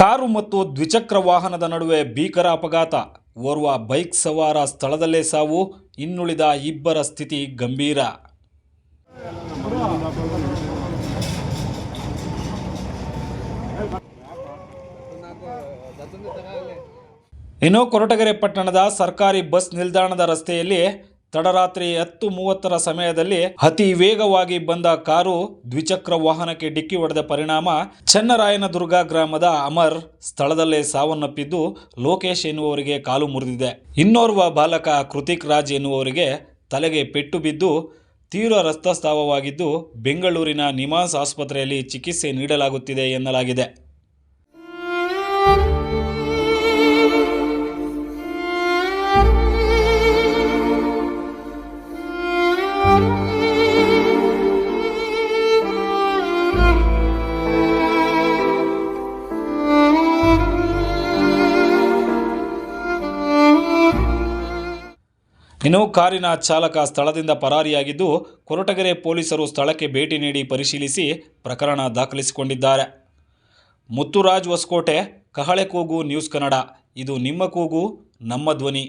Car ಮತ್ತು ದ್ವಿಚಕ್ರ ವಾಹನದ ನಡುವೆ ಭೀಕರ ಅಪಘಾತ. ಓರ್ವ ಬೈಕ್ ಸವಾರ ಸ್ಥಳದಲ್ಲೇ ಸಾವು, ಇನ್ನುಳಿದ ಇಬ್ಬರ ಸ್ಥಿತಿ ಗಂಭೀರ. ಇನ್ನು ಕೊರಟಗೆರೆ ಪಟ್ಟಣದ ಸರ್ಕಾರಿ ಬಸ್ ನಿಲ್ದಾಣದ ರಸ್ತೆಯಲ್ಲಿ ತಡರಾತ್ರಿ ಹತ್ತು ಮೂವತ್ತರ ಸಮಯದಲ್ಲಿ ಅತಿ ವೇಗವಾಗಿ ಬಂದ ಕಾರು ದ್ವಿಚಕ್ರ ವಾಹನಕ್ಕೆ ಡಿಕ್ಕಿ ಹೊಡೆದ ಪರಿಣಾಮ ಚನ್ನರಾಯನದುರ್ಗ ಗ್ರಾಮದ ಅಮರ್ ಸ್ಥಳದಲ್ಲೇ ಸಾವನ್ನಪ್ಪಿದ್ದು ಲೋಕೇಶ್ ಎನ್ನುವವರಿಗೆ ಕಾಲು ಮುರಿದಿದೆ. ಇನ್ನೋರ್ವ ಬಾಲಕ ಕೃತಿಕ್ ರಾಜ್ ಎನ್ನುವವರಿಗೆ ತಲೆಗೆ ಪೆಟ್ಟು ಬಿದ್ದು ತೀವ್ರ ರಕ್ತಸ್ತಾವವಾಗಿದ್ದು ಬೆಂಗಳೂರಿನ ನಿಮಾನ್ಸ್ ಆಸ್ಪತ್ರೆಯಲ್ಲಿ ಚಿಕಿತ್ಸೆ ನೀಡಲಾಗುತ್ತಿದೆ ಎನ್ನಲಾಗಿದೆ. ಇನ್ನು ಕಾರಿನ ಚಾಲಕ ಸ್ಥಳದಿಂದ ಪರಾರಿಯಾಗಿದ್ದು ಕೊರಟಗೆರೆ ಪೊಲೀಸರು ಸ್ಥಳಕ್ಕೆ ಭೇಟಿ ನೀಡಿ ಪರಿಶೀಲಿಸಿ ಪ್ರಕರಣ ದಾಖಲಿಸಿಕೊಂಡಿದ್ದಾರೆ. ಮುತ್ತುರಾಜ್ ಹೊಸಕೋಟೆ, ಕಹಳೆ ಕೂಗು ನ್ಯೂಸ್ ಕನ್ನಡ. ಇದು ನಿಮ್ಮ ಕೂಗು, ನಮ್ಮ ಧ್ವನಿ.